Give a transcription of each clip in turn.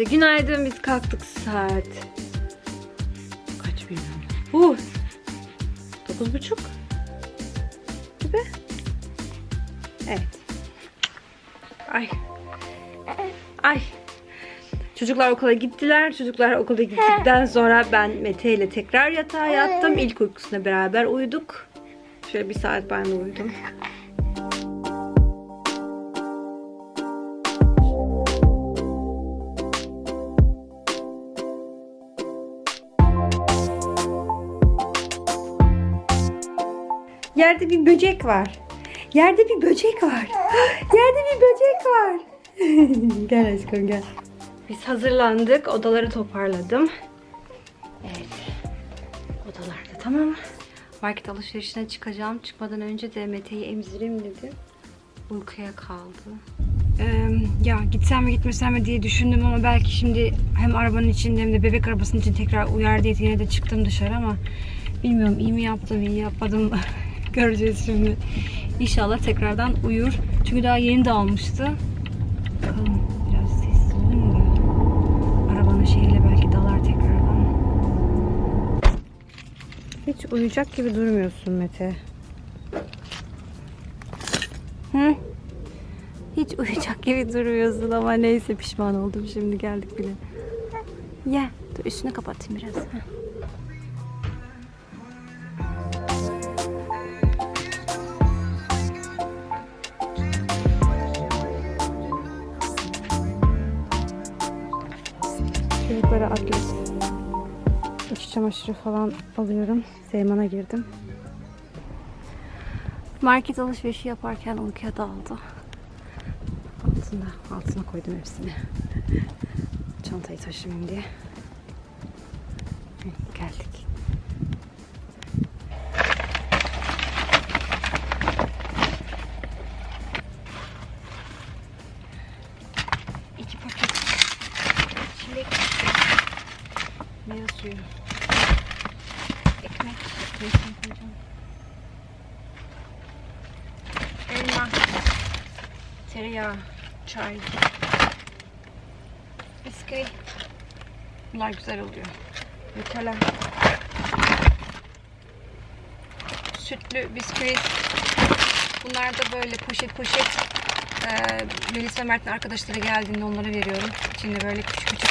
de. Günaydın biz kalktık saat. Kaç bilmiyorum. Uh. Dokuz buçuk. Gibi. Evet. Ay. Ay. Çocuklar okula gittiler. Çocuklar okula gittikten sonra ben Mete ile tekrar yatağa yattım. İlk uykusuna beraber uyuduk. Şöyle bir saat ben de uyudum. Yerde bir böcek var. Yerde bir böcek var. Yerde bir böcek var. gel aşkım gel. Biz hazırlandık. Odaları toparladım. Evet. Odalarda tamam. Market alışverişine çıkacağım. Çıkmadan önce de Mete'yi emzireyim dedim. Uykuya kaldı. Ee, ya gitsem mi gitmesem mi diye düşündüm ama belki şimdi hem arabanın içinde hem de bebek arabasının için tekrar uyar diye yine de çıktım dışarı ama bilmiyorum iyi mi yaptım iyi yapmadım göreceğiz şimdi. İnşallah tekrardan uyur. Çünkü daha yeni de almıştı. Bakalım biraz sessiz olayım da. Arabanın şeyiyle belki dalar tekrardan. Hiç uyuyacak gibi durmuyorsun Mete. Hı? Hiç uyuyacak gibi durmuyorsun ama neyse pişman oldum şimdi geldik bile. Ye. Dur üstünü kapatayım biraz. Heh. Atlet. İç çamaşırı falan alıyorum. Seyman'a girdim. Market alışverişi yaparken uykuya daldı. Altında, altına koydum hepsini. Çantayı taşımayayım diye. Geldik. Tereyağı çay. Bisküvi. Bunlar güzel oluyor. Nutella. Sütlü bisküvi. Bunlar da böyle poşet poşet. Ee, Melisa Mert'in arkadaşları geldiğinde onlara veriyorum. İçinde böyle küçük küçük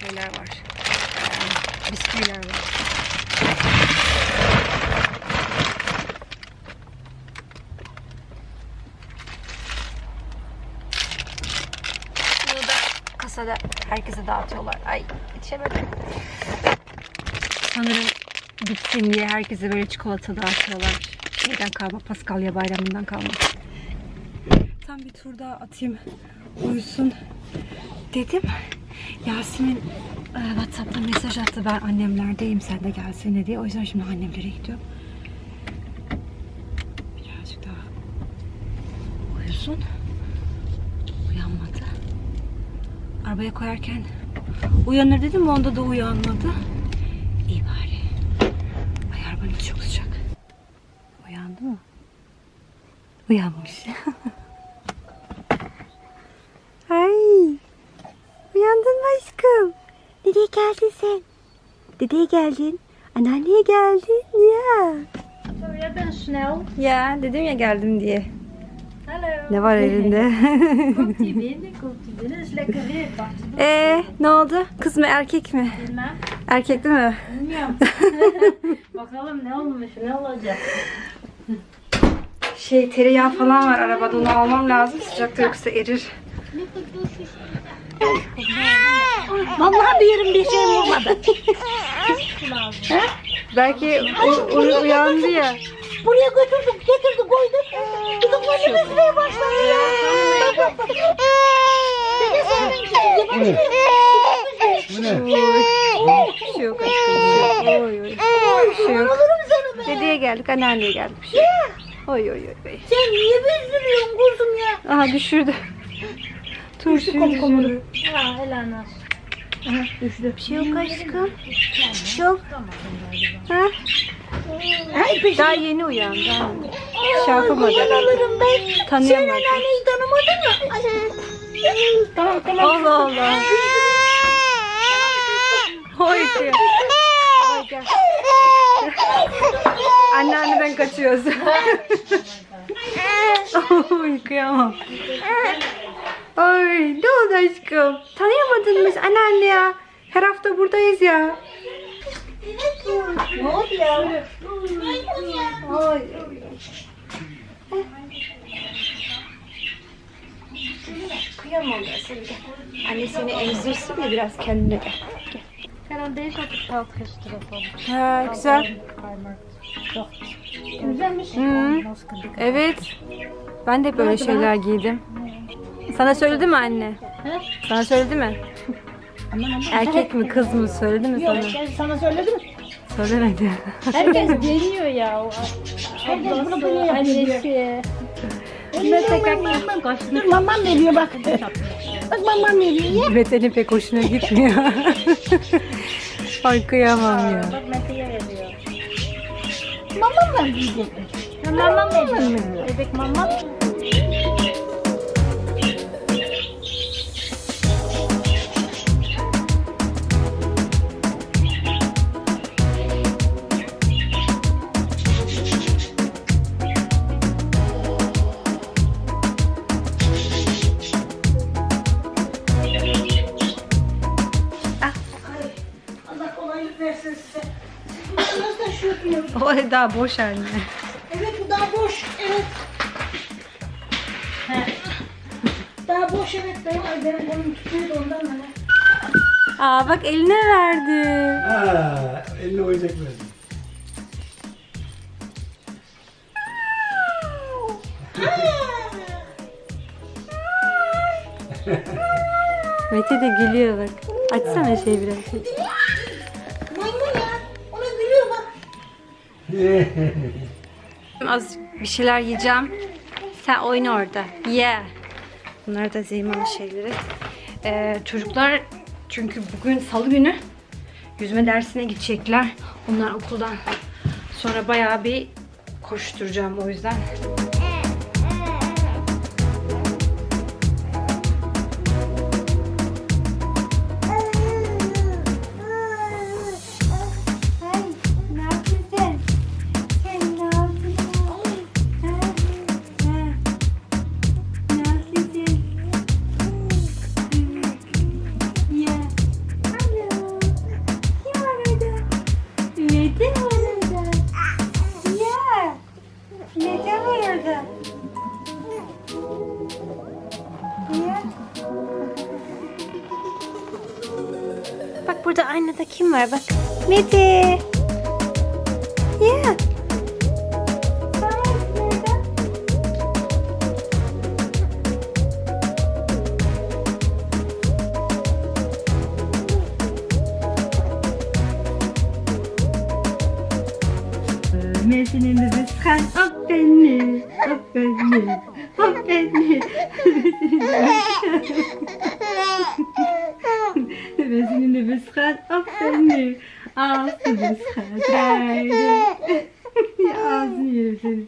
şeyler var. Ee, bisküviler var Bunu da kasada herkese dağıtıyorlar. Ay yetişemedim. Sanırım bitsin diye herkese böyle çikolata dağıtıyorlar. Şeyden kalma, Paskalya bayramından kalma. Tam bir tur daha atayım. Uyusun dedim. Yasemin e, Whatsapp'ta mesaj attı. Ben annemlerdeyim sen de gelsene diye. O yüzden şimdi annemlere gidiyorum. Birazcık daha uyusun. Uyanmadı. Arabaya koyarken uyanır dedim onda da uyanmadı. İyi bari. Ay arabanın çok sıcak. Uyandı mı? Uyanmış. Ay. Uyandın mı aşkım? Nereye geldin sen? Dedeye geldin. Anneanneye geldin. Ya. Zo, jij bent snel. Ya dedim ya geldim diye. Hallo. Ne var elinde? Ee, ne oldu? Kız mı erkek mi? bilmem. Erkek değil mi? Bilmiyorum. Bakalım ne olmuş, ne olacak. Şey tereyağı falan var arabada onu almam lazım sıcakta yoksa erir. Vallahi bir yerim bir şey olmadı. Belki u- u- uyandı ya. Buraya götürdüm, getirdim, koydum. Kızım böyle üzmeye başladı ya. Bir şey yok aşkım. Oy oy. Bir şey yok. Dedeye geldik anneanneye geldik bir şey. yok. Oy oy oy. Sen niye üzülüyorsun kuzum ya? Aha düşürdü. Turşuyu düşürdü. Ha, helal olsun. Bir şey yok aşkım. Bir şey yok. Ha? Daha yeni uyandı. Şey yapamadı. alırım ben. Sen Tanıyamadı. anneanneyi tanımadın mı? Tamam tamam. Allah Allah. Oy kıyam. Oy gel. Anneanneden kaçıyoruz. Oy kıyamam. Oy ne oldu aşkım? Tanıyamadın mı anneanne ya? Her hafta buradayız ya. Ne oldu ya? Oy. Kıyamam ben seni gel. Anne seni emzirsin de biraz kendine gel. En dan deze had ik geld gisteren van. Ha, güzel. Güzelmiş. Hı. Evet. Ben de böyle şeyler giydim. Sana söyledi mi anne? Sana söyledi mi? Erkek mi kız mı söyledi mi sana? Yok, ben sana söyledim. Söylemedi. Herkes geliyor ya. Herkes bunu biliyor. Annesi. Ben tekrar. Dur mamam veriyor bak. Bak mamam veriyor. Ye. Mete'nin pek hoşuna gitmiyor. Ay kıyamam ya. Bak Mete'ye veriyor. Mamam ver diyecek. Mamam veriyor. Bebek mamam. O daha boş anne. Evet bu daha boş. Evet. He. Daha boş evet benim ay benim kolum tutuyordu ondan bana. Aa bak eline verdi. Ha, eline oyuncak verdim. Mete de gülüyor bak. Açsana şey biraz. Az bir şeyler yiyeceğim. Sen oyna orada. Ye. Bunlar da Zeyma'nın şeyleri. Ee, çocuklar çünkü bugün salı günü yüzme dersine gidecekler. Onlar okuldan sonra bayağı bir koşturacağım o yüzden. Mesinin bebesi kan hop beni, hop beni, hop beni. Mesinin bebesi kan hop beni, ağzı bebesi Ya ağzını yerim seni.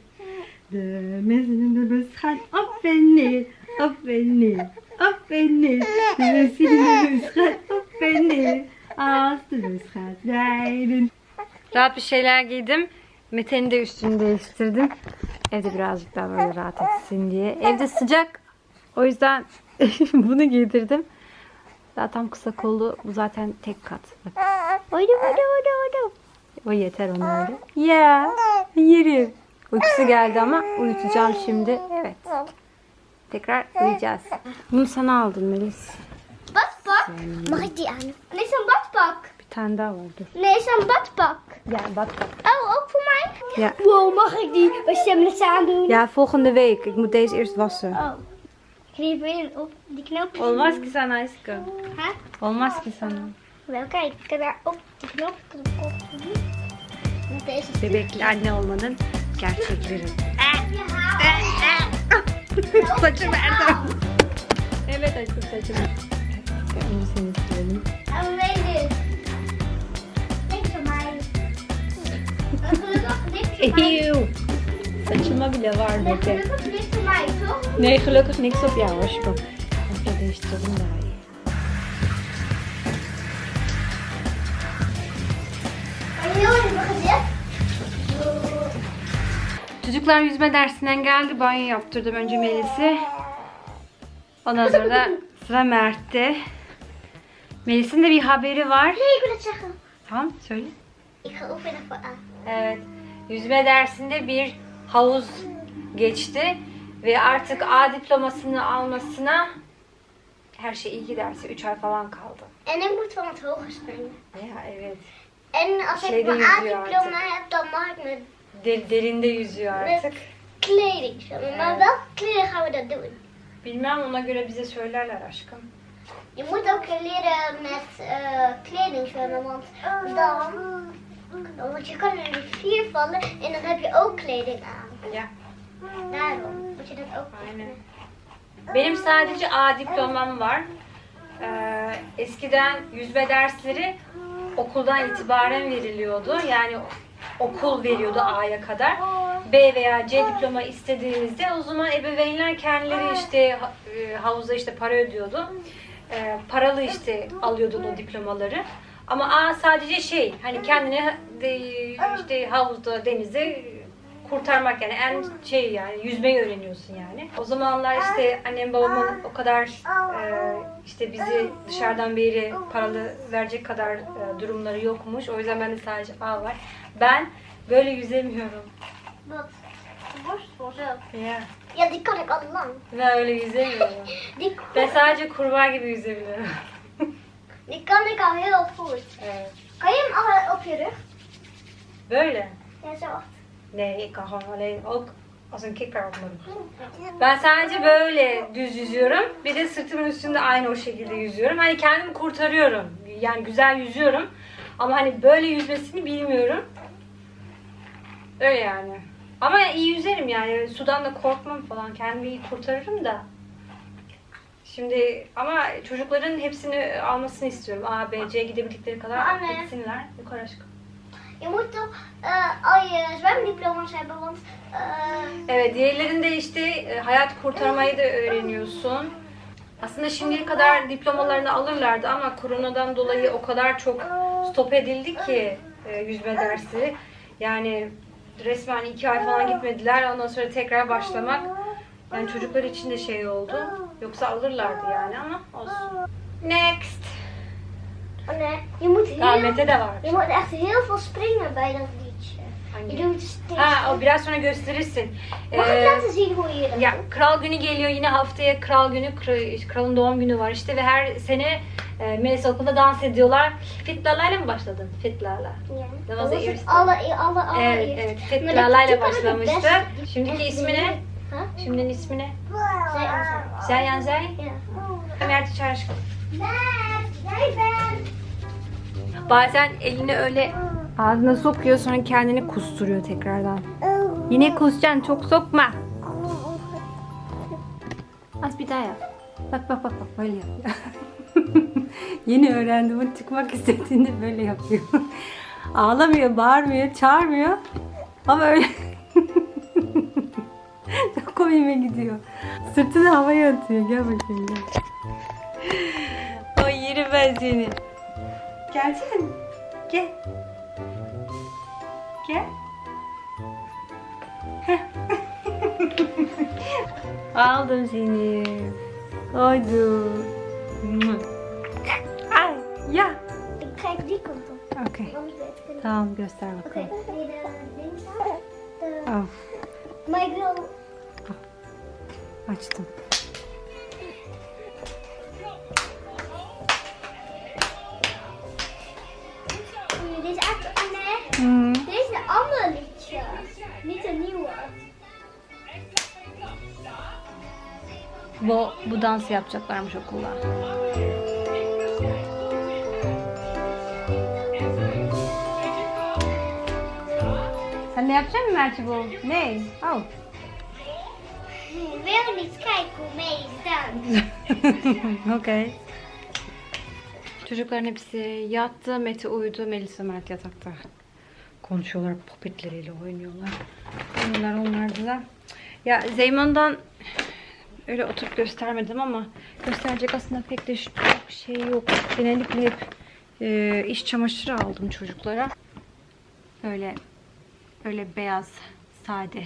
Mesinin bebesi kan hop beni, hop beni, hop beni. Mesinin bebesi kan hop beni, ağzı bebesi Rahat bir şeyler giydim. Mete'nin de üstünü değiştirdim. Evde birazcık daha böyle rahat etsin diye. Evde sıcak. O yüzden bunu giydirdim. Zaten kısa kollu. Bu zaten tek kat. Bak. Oydu oydu oydu oydu. O yeter ona öyle. Ya yerim. Uykusu geldi ama uyutacağım şimdi. Evet. Tekrar uyuyacağız. Bunu sana aldım Melis. Badpak? Mag ik die aan? Nee, zo'n badpak. Bir tane daha vardı. Nee, zo'n badpak. Ya bak bak. Oh, ook voor mij? Ja. Wow, mag ik die als je hem eens aandoen? Ya volgende week. Ik moet deze eerst wassen. Oh. Knip in op die knopjes. Olmaz ki sana aşkım. Hè? Olmaz ki sana. Wel, kijk, ik kan daar op die knop doen. Met deze Bebekli anne olmanın gerçekleri. Ja, Saçım nerede? evet aşkım saçım. Onu seni isteyelim. Eeuw. Saçıma bile var Mete. Gelukkig niks op mij, toch? Nee, gelukkig niks op jou alsjeblieft. Oké, deze terug naar Çocuklar yüzme dersinden geldi. Banyo yaptırdım önce Melis'i. Ondan sonra da sıra Mert'te. Melis'in de bir haberi var. Tamam söyle. Evet. Yüzme dersinde bir havuz geçti. Ve artık A diplomasını almasına her şey iyi giderse 3 ay falan kaldı. En moet van het hoger springen. Ya evet. En als ik Şeyde mijn yüzüyor A-diploma heb, dan mag ik derinde yüzüyor artık. kleding zwemmen. Maar welke kleding gaan we dat doen? Bilmem ona göre bize söylerler aşkım. Je moet ook leren met eh, kleding zwemmen, want dan, dan want je kan in de rivier vallen en dan heb je ook kleding aan. Ya. Daarom moet je dat ook Aynen. Benim sadece A diplomam var. Ee, eskiden yüzme dersleri okuldan itibaren veriliyordu. Yani okul veriyordu A'ya kadar. B veya C diploma istediğinizde o zaman ebeveynler kendileri işte e, havuza işte para ödüyordu. Ee, paralı işte alıyordun o diplomaları. Ama A sadece şey hani kendini de, işte havuzda denizde kurtarmak yani en şey yani yüzmeyi öğreniyorsun yani. O zamanlar işte annem babamın o kadar e, işte bizi dışarıdan beri paralı verecek kadar e, durumları yokmuş. O yüzden bende sadece A var. Ben böyle yüzemiyorum. Ya. Ja, die kan ik al lang. Ben öyle yüzemiyorum. Ben sadece kurbağa gibi yüzebiliyorum. Die kan ik al heel goed. Evet. Kan je hem al op je rug? Böyle. Ja, zo. Nee, ik kan gewoon alleen ook als een kikker op mijn rug. Ben sadece böyle düz yüzüyorum. Bir de sırtımın üstünde aynı o şekilde yüzüyorum. Hani kendimi kurtarıyorum. Yani güzel yüzüyorum. Ama hani böyle yüzmesini bilmiyorum. Öyle yani. Ama iyi yüzerim yani. Sudan da korkmam falan. Kendimi iyi kurtarırım da. Şimdi ama çocukların hepsini almasını istiyorum. A, B, C gidebildikleri kadar Anne. gitsinler. Yukarı aşkım. Je moet toch eh, al je zwemdiploma's hebben, want eh, Evet, diğerlerinde işte e, hayat kurtarmayı da öğreniyorsun. Aslında şimdiye kadar diplomalarını alırlardı ama koronadan dolayı o kadar çok stop edildi ki e, yüzme dersi. Yani resmen iki ay falan gitmediler. Ondan sonra tekrar başlamak yani çocuklar için de şey oldu. Yoksa alırlardı yani ama olsun. Next. oh nee, je moet heel, Mete de var. je moet echt heel veel springen bij dat liedje. Hangi? Je doet steeds. Ha, o biraz sonra gösterirsin. Mag ik Ee, laten zien hoe je dat Ya doet? kral günü geliyor yine haftaya kral günü kra- kralın doğum günü var işte ve her sene e, Melis okulda dans ediyorlar. Fitlalayla mı başladın? Fitlala. Ja. Dat Dat was de was het eerste. alle, alle, alle Evet, evet. Die kan ik het başlamıştı. Şimdiki ismi ne? Huh? Şimdinin ismi ne? Zij aan zij. Zel Yan Zey. Mert bent. Bazen elini öyle ağzına sokuyor sonra kendini kusturuyor tekrardan. Yine kusacaksın çok sokma. Az bir daha yap. Bak bak bak bak böyle yap. Yeni öğrendim onu çıkmak istediğinde böyle yapıyor. Ağlamıyor, bağırmıyor, çağırmıyor. Ama öyle komiğime gidiyor. Sırtını havaya atıyor. Gel bakayım gel. O yeri ben seni. Gelsene. Gel. Gel. Aldım seni. Haydi. Ay, ya. Ik kijk die kant op. Okey. Anders weet açtım. Mm, Hmm. Bu, bu dansı yapacaklarmış okulda. Sen de yapacak mısın Mert'i bu? Ne? Al. Kijken hoe mee danst. Okey. Çocukların hepsi yattı. Mete uyudu. Melisa Mert yatakta. Konuşuyorlar. Pupetleriyle oynuyorlar. Onlar onlarda da. Ya Zeyman'dan öyle oturup göstermedim ama gösterecek aslında pek de çok şey yok. Genellikle hep e, iş çamaşırı aldım çocuklara. Öyle öyle beyaz, sade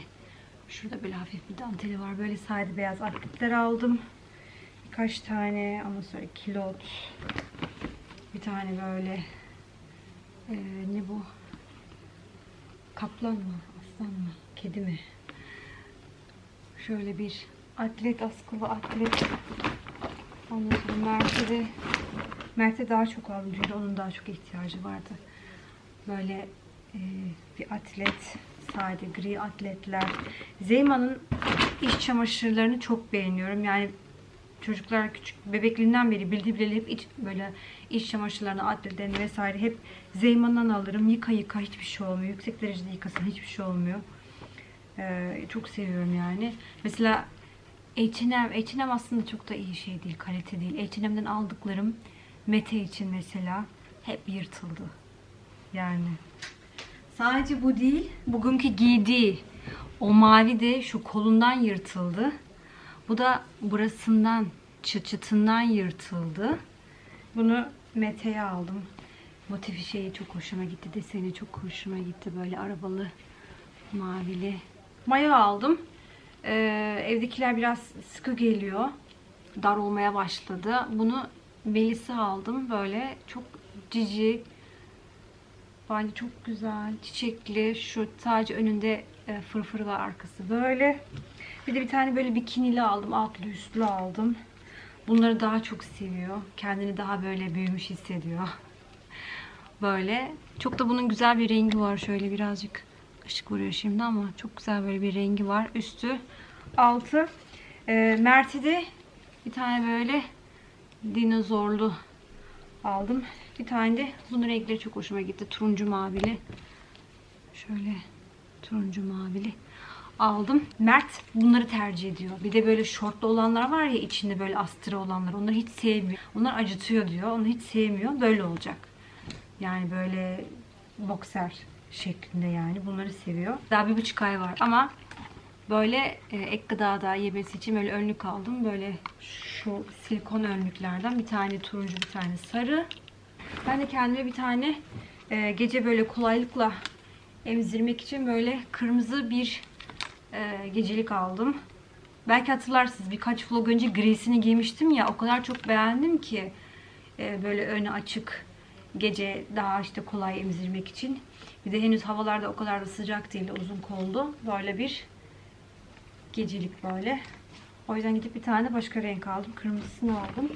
Şurada böyle hafif bir danteli var. Böyle sade beyaz atletler aldım. Birkaç tane ama sonra kilot. Bir tane böyle ee, ne bu? Kaplan mı? Aslan mı? Kedi mi? Şöyle bir atlet, askılı atlet. Ondan sonra Mert'e de Mert'e daha çok aldım çünkü onun daha çok ihtiyacı vardı. Böyle e, bir atlet, sade gri atletler. Zeyma'nın iç çamaşırlarını çok beğeniyorum. Yani çocuklar küçük bebekliğinden beri bildiği bileli hep iç, böyle iç çamaşırlarını, atletlerini vesaire hep Zeyma'dan alırım. Yıka yıka hiçbir şey olmuyor. Yüksek derecede yıkasın hiçbir şey olmuyor. Ee, çok seviyorum yani. Mesela H&M, H&M aslında çok da iyi şey değil, kalite değil. H&M'den aldıklarım Mete için mesela hep yırtıldı. Yani sadece bu değil, bugünkü giydiği o mavi de şu kolundan yırtıldı. Bu da burasından, çıt çıtından yırtıldı. Bunu Mete'ye aldım. Motifi şeyi çok hoşuma gitti. Deseni çok hoşuma gitti. Böyle arabalı, mavili. Mayo aldım. Ee, evdekiler biraz sıkı geliyor. Dar olmaya başladı. Bunu Melis'e aldım. Böyle çok cici. Bence çok güzel. Çiçekli. Şu sadece önünde e, fırfırı var arkası. Böyle. Bir de bir tane böyle bikinili aldım. Altlı üstlü aldım. Bunları daha çok seviyor. Kendini daha böyle büyümüş hissediyor. Böyle. Çok da bunun güzel bir rengi var. Şöyle birazcık ışık vuruyor şimdi ama çok güzel böyle bir rengi var. Üstü altı. E, Mert'e de bir tane böyle dinozorlu aldım. Bir tane de bunun renkleri çok hoşuma gitti. Turuncu mavili. Şöyle turuncu mavili aldım. Mert bunları tercih ediyor. Bir de böyle şortlu olanlar var ya içinde böyle astarı olanlar. Onları hiç sevmiyor. Onlar acıtıyor diyor. Onu hiç sevmiyor. Böyle olacak. Yani böyle boxer şeklinde yani. Bunları seviyor. Daha bir buçuk ay var ama böyle e, ek gıda da yemesi için böyle önlük aldım. Böyle şu silikon önlüklerden bir tane turuncu bir tane sarı. Ben de kendime bir tane e, gece böyle kolaylıkla emzirmek için böyle kırmızı bir e, gecelik aldım. Belki hatırlarsınız birkaç vlog önce grisini giymiştim ya o kadar çok beğendim ki e, böyle önü açık gece daha işte kolay emzirmek için. Bir de henüz havalarda o kadar da sıcak değil uzun kollu. Böyle bir gecelik böyle. O yüzden gidip bir tane başka renk aldım. Kırmızısını aldım.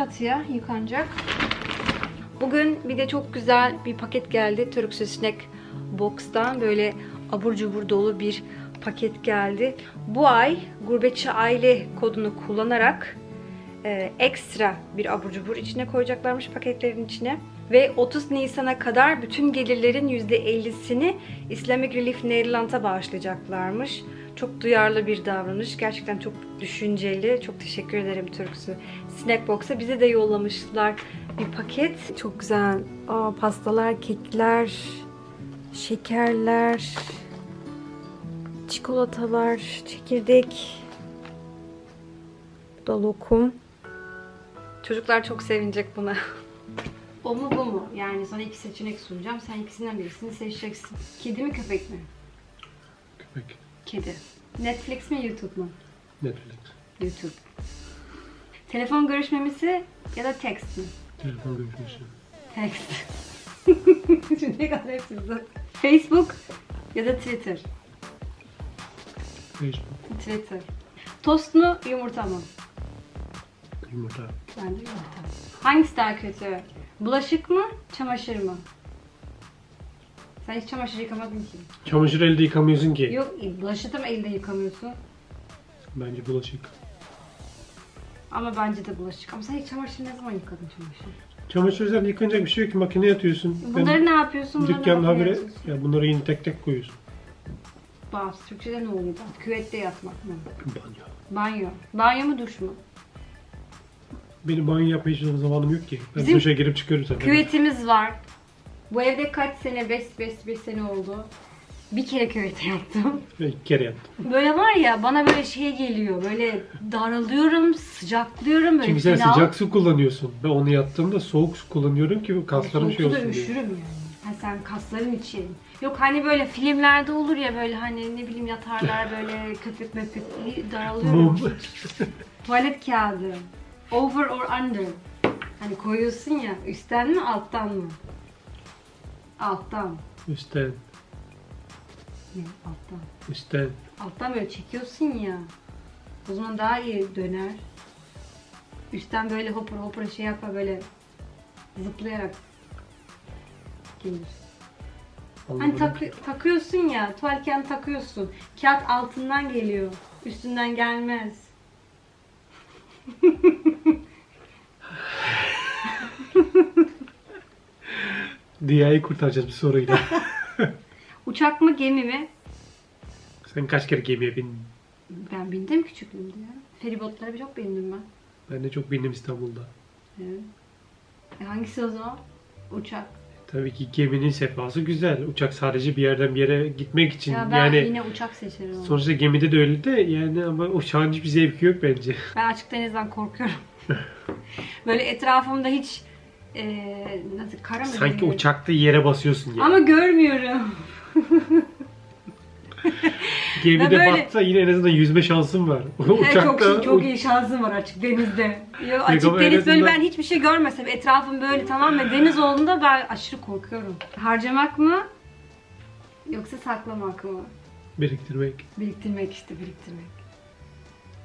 Çatıya yıkanacak. Bugün bir de çok güzel bir paket geldi. Turkcell Snack Box'tan böyle abur cubur dolu bir paket geldi. Bu ay gurbetçi aile kodunu kullanarak e, ekstra bir abur cubur içine koyacaklarmış paketlerin içine. Ve 30 Nisan'a kadar bütün gelirlerin %50'sini Islamic Relief Nederland'a bağışlayacaklarmış. Çok duyarlı bir davranış. Gerçekten çok düşünceli. Çok teşekkür ederim Turks'ü. Snackbox'a bize de yollamışlar bir paket. Çok güzel. Aa, pastalar, kekler, şekerler, çikolatalar, çekirdek, bu da lokum. Çocuklar çok sevinecek buna. o mu bu mu? Yani sana iki seçenek sunacağım. Sen ikisinden birisini seçeceksin. Kedi mi köpek mi? Köpek. Kedi. Netflix mi YouTube mu? Netflix. YouTube. Telefon görüşmemesi ya da text mi? Telefon görüşmesi. Text. Şimdi ne kadar hepsi Facebook ya da Twitter. Facebook. Twitter. Tost mu yumurta mı? Yumurta. Bence yumurta. Hangisi daha kötü? Bulaşık mı, çamaşır mı? Sen hiç çamaşır yıkamadın ki. Çamaşır elde yıkamıyorsun ki. Yok, bulaşığı da mı elde yıkamıyorsun? Bence bulaşık. Ama bence de bulaşık. Ama sen hiç çamaşır ne zaman yıkadın çamaşır? Çamaşır zaten yıkanacak bir şey yok ki makineye atıyorsun. Bunları ne yapıyorsun? Bunları Dükkanın habire ya bunları yine tek tek koyuyorsun. Bazı Türkçe'de ne oluyor? Küvette yatmak mı? Banyo. Banyo. Banyo mu duş mu? Benim banyo yapmaya hiç zamanım yok ki. Ben Bizim duşa girip çıkıyorum zaten. Küvetimiz var. Bu evde kaç sene? 5 5 5 sene oldu. Bir kere küvete yattım. İki kere yaptım. Böyle var ya bana böyle şey geliyor. Böyle daralıyorum, sıcaklıyorum böyle. Çünkü sen fena- sıcak su kullanıyorsun. Ben onu yaptığımda soğuk su kullanıyorum ki kaslarım şey Soğukta da olsun diye. üşürüm yani. Ha sen kasların için. Yok hani böyle filmlerde olur ya böyle hani ne bileyim yatarlar böyle köpük möpük daralıyor. Mum. Tuvalet kağıdı. Over or under. Hani koyuyorsun ya üstten mi alttan mı? Alttan. Üstten, Ne? Alttan. üstten. Alttan böyle çekiyorsun ya. O zaman daha iyi döner. Üstten böyle hopur hopur şey yapma böyle zıplayarak gelir. Hani Anlamadım. takı- takıyorsun ya, kağıdını takıyorsun. Kağıt altından geliyor. Üstünden gelmez. Dünyayı kurtaracağız bir soruyla. Uçak mı gemi mi? Sen kaç kere gemiye bindin? Ben bindim küçüklüğümde ya. Feribotlara çok bindim ben. Ben de çok bindim İstanbul'da. Evet. E hangisi o zaman? Uçak. Tabii ki geminin sefası güzel. Uçak sadece bir yerden bir yere gitmek için. Ya ben yani yine uçak seçerim. ama. sonuçta gemide de öyle de yani ama uçağın hiçbir zevki yok bence. Ben açık denizden korkuyorum. Böyle etrafımda hiç e, nasıl kara mı Sanki deniyor? uçakta yere basıyorsun yani. Ama görmüyorum. Gemide böyle- batsa yine en azından yüzme şansın var. Uçakta çok çok iyi şansım var açık denizde. Yok, açık deniz böyle azından- ben hiçbir şey görmesem etrafım böyle tamamen deniz olduğunda ben aşırı korkuyorum. Harcamak mı? Yoksa saklamak mı? biriktirmek, Biriktirmek işte biriktirmek.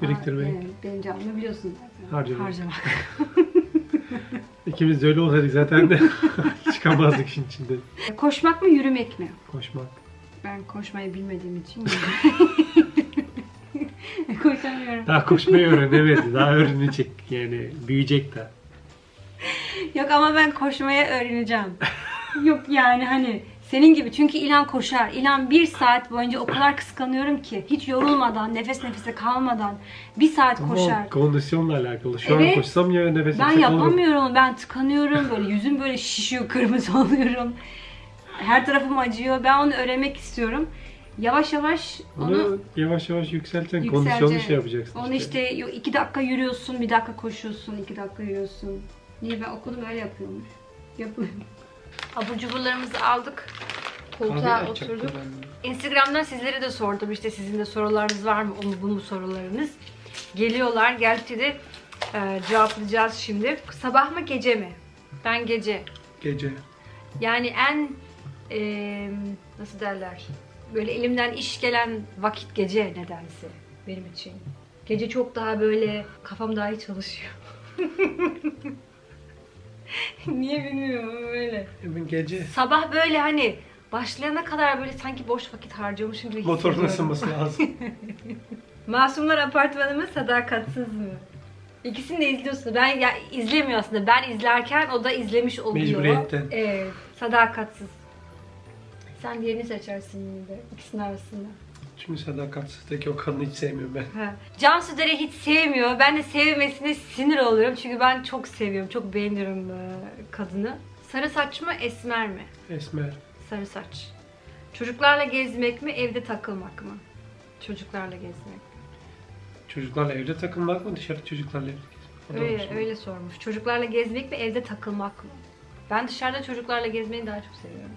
biriktirmek. Aa, evet, benim canımı biliyorsun zaten. Harcamak. Harcamak. İkimiz de öyle olsaydık zaten de çıkamazdık işin içinden. Koşmak mı yürümek mi? Koşmak. Ben koşmayı bilmediğim için koşamıyorum. Daha koşmayı öğrenemedi. Daha öğrenecek yani. Büyüyecek daha. Yok ama ben koşmaya öğreneceğim. Yok yani hani senin gibi çünkü İlhan koşar. İlhan bir saat boyunca o kadar kıskanıyorum ki hiç yorulmadan, nefes nefese kalmadan bir saat koşar. Ama kondisyonla alakalı. Şu Evet. an koşsam ya nefes Ben nefese kalırım. yapamıyorum. Ben tıkanıyorum. Böyle yüzüm böyle şişiyor, kırmızı oluyorum. Her tarafım acıyor. Ben onu öğrenmek istiyorum. Yavaş yavaş onu Onu yavaş yavaş yükselten Yükselce- kondisyonlu şey yapacaksın. Onu işte yo- iki dakika yürüyorsun, bir dakika koşuyorsun, iki dakika yürüyorsun. Niye ben okudum öyle yapıyormuş. Yapıyorum. Abur cuburlarımızı aldık. Koltuğa oturduk. Instagram'dan sizlere de sordum. İşte sizin de sorularınız var mı? O mu bu mu sorularınız? Geliyorlar. Geldikçe de e, cevaplayacağız şimdi. Sabah mı gece mi? Ben gece. Gece. Yani en e, nasıl derler? Böyle elimden iş gelen vakit gece nedense benim için. Gece çok daha böyle kafam daha iyi çalışıyor. Niye bilmiyorum öyle. Hemen gece. Sabah böyle hani başlayana kadar böyle sanki boş vakit harcıyormuşum gibi Motorun hissediyorum. ısınması lazım. Masumlar Apartmanı mı, Sadakatsiz mi? İkisini de izliyorsun. Ben ya, izlemiyor aslında. Ben izlerken o da izlemiş oluyor. Mecburiyetten. Evet. Sadakatsiz. Sen diğerini seçersin yine de. İkisinin arasında. Çünkü sadakatsızdaki o kadını hiç sevmiyorum ben. Ha. Cansu Dere hiç sevmiyor. Ben de sevmesine sinir oluyorum. Çünkü ben çok seviyorum. Çok beğeniyorum e, kadını. Sarı saç mı, esmer mi? Esmer. Sarı saç. Çocuklarla gezmek mi, evde takılmak mı? Çocuklarla gezmek. Çocuklarla evde takılmak mı dışarı çocuklarla evde gezmek? O da Öyle, olsun. öyle sormuş. Çocuklarla gezmek mi, evde takılmak mı? Ben dışarıda çocuklarla gezmeyi daha çok seviyorum.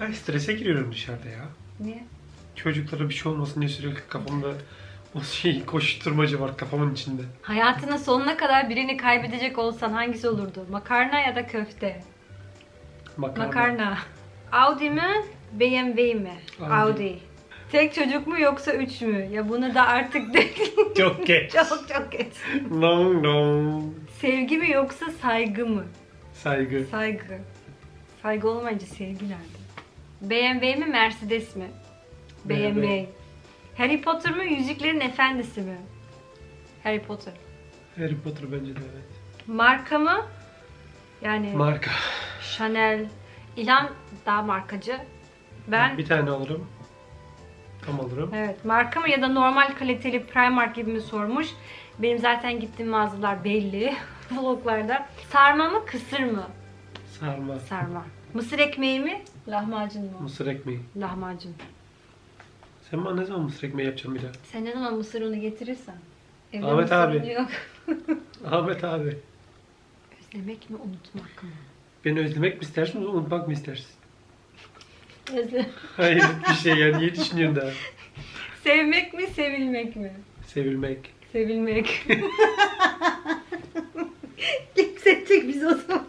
Ben strese giriyorum dışarıda ya. Niye? Çocuklara bir şey olmasın diye sürekli kafamda o şey koşturmacı var kafamın içinde. Hayatının sonuna kadar birini kaybedecek olsan hangisi olurdu? Makarna ya da köfte? Makarna. Makarna. Audi mi, BMW mi? Audi. Audi. Tek çocuk mu yoksa üç mü? Ya bunu da artık de Çok geç. çok çok geç. Long long. Sevgi mi yoksa saygı mı? Saygı. Saygı. Saygı olmayınca sevgi nerede? BMW mi Mercedes mi? BMW. BMW. Harry Potter mı Yüzüklerin Efendisi mi? Harry Potter. Harry Potter bence de evet. Marka mı? Yani Marka. Chanel. İlan daha markacı. Ben Bir tane alırım. Tam alırım. evet marka mı ya da normal kaliteli Primark gibi mi sormuş. Benim zaten gittiğim mağazalar belli vloglarda. Sarma mı kısır mı? Sarma. Sarma. Mısır ekmeği mi? Lahmacun mu? Mısır ekmeği. Lahmacun. Sen bana ne zaman mısır ekmeği yapacaksın bir daha? Sen ne zaman mısır unu getirirsen. Evde Ahmet mısır abi. unu Yok. Ahmet abi. Özlemek mi unutmak mı? Beni özlemek mi istersin, unutmak mı istersin? Özle. Hayır bir şey yani niye düşünüyorsun daha? Sevmek mi, sevilmek mi? Sevilmek. Sevilmek. Kim seçecek biz o zaman?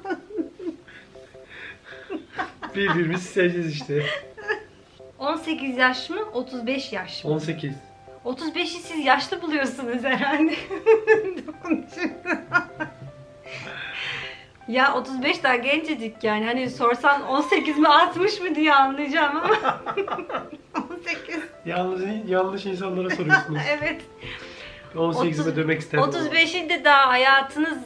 Birbirimizi seveceğiz işte. 18 yaş mı, 35 yaş mı? 18. 35'i siz yaşlı buluyorsunuz herhalde. ya 35 daha gencecik yani. Hani sorsan 18 mi 60 mı diye anlayacağım ama 18. Yanlış, yanlış insanlara soruyorsunuz. evet. 18'ime Otuz- dönmek isterim. 35'inde daha hayatınız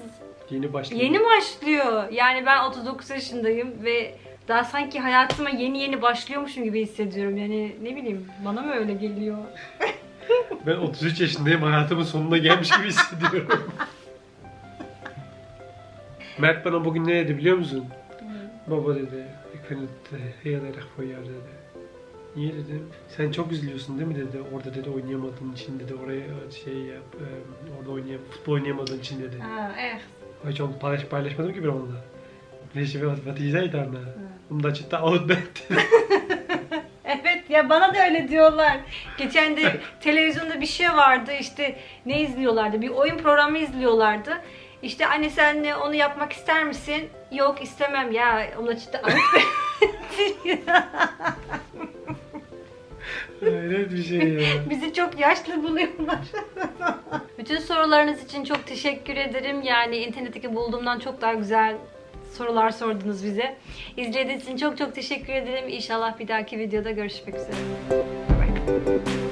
Yeni başladım. yeni başlıyor. Yani ben 39 yaşındayım ve daha sanki hayatıma yeni yeni başlıyormuşum gibi hissediyorum. Yani ne bileyim bana mı öyle geliyor? Ben 33 yaşındayım hayatımın sonuna gelmiş gibi hissediyorum. Mert bana bugün ne dedi biliyor musun? Baba dedi, eh, erg voor jou dedi. Niye dedim? Sen çok üzülüyorsun değil mi dedi. Orada dedi oynayamadığın için dedi. Oraya şey yap, e, orada oynayam, futbol oynayamadığın için dedi. Ha. Weet je, want paylaş, paylaşmadım ki bir onunla. Daarna? Omdat je te oud bent. Evet ya bana da öyle diyorlar. Geçen de televizyonda bir şey vardı işte ne izliyorlardı? Bir oyun programı izliyorlardı. İşte anne sen de onu yapmak ister misin? Yok istemem ya. Ona çıktı Hayret bir şey ya. Bizi çok yaşlı buluyorlar. Bütün sorularınız için çok teşekkür ederim. Yani internetteki bulduğumdan çok daha güzel sorular sordunuz bize. İzlediğiniz için çok çok teşekkür ederim. İnşallah bir dahaki videoda görüşmek üzere. Bye.